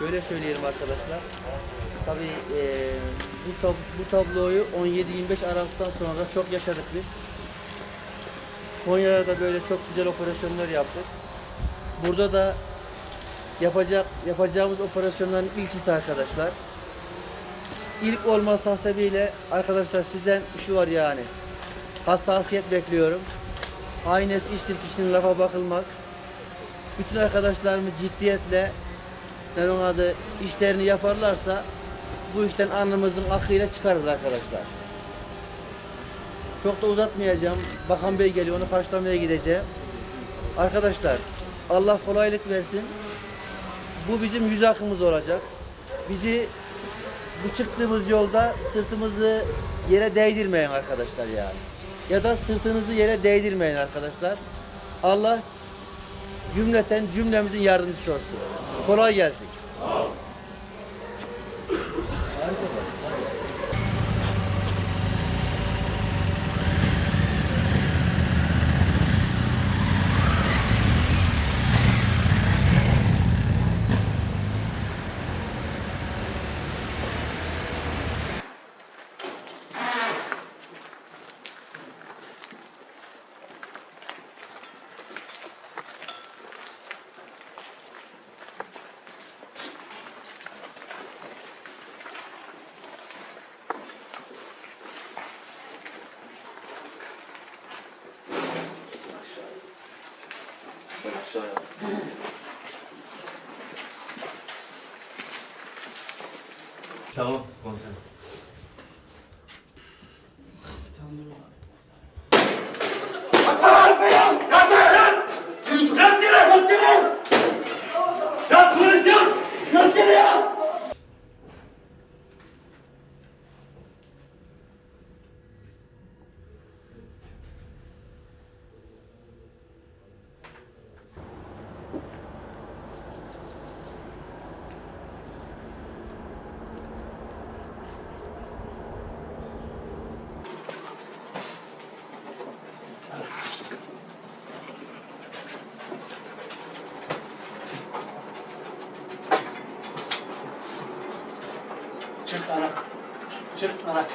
Şöyle söyleyelim arkadaşlar. Tabii eee, bu, tab- bu tabloyu 17-25 Aralık'tan sonra çok yaşadık biz. Konya'da da böyle çok güzel operasyonlar yaptık. Burada da yapacak yapacağımız operasyonların ilkisi arkadaşlar. İlk olması hasebiyle arkadaşlar sizden şu var yani. Hassasiyet bekliyorum. Aynesi iştir kişinin lafa bakılmaz. Bütün arkadaşlarımız ciddiyetle ne onun adı işlerini yaparlarsa bu işten alnımızın akıyla çıkarız arkadaşlar. Çok da uzatmayacağım. Bakan Bey geliyor onu karşılamaya gideceğim. Arkadaşlar Allah kolaylık versin. Bu bizim yüz akımız olacak. Bizi bu çıktığımız yolda sırtımızı yere değdirmeyin arkadaşlar yani. Ya da sırtınızı yere değdirmeyin arkadaşlar. Allah cümleten cümlemizin yardımcısı olsun. Kolay gelsin. Tamam komiserim. Çırt arak. Çırt arak.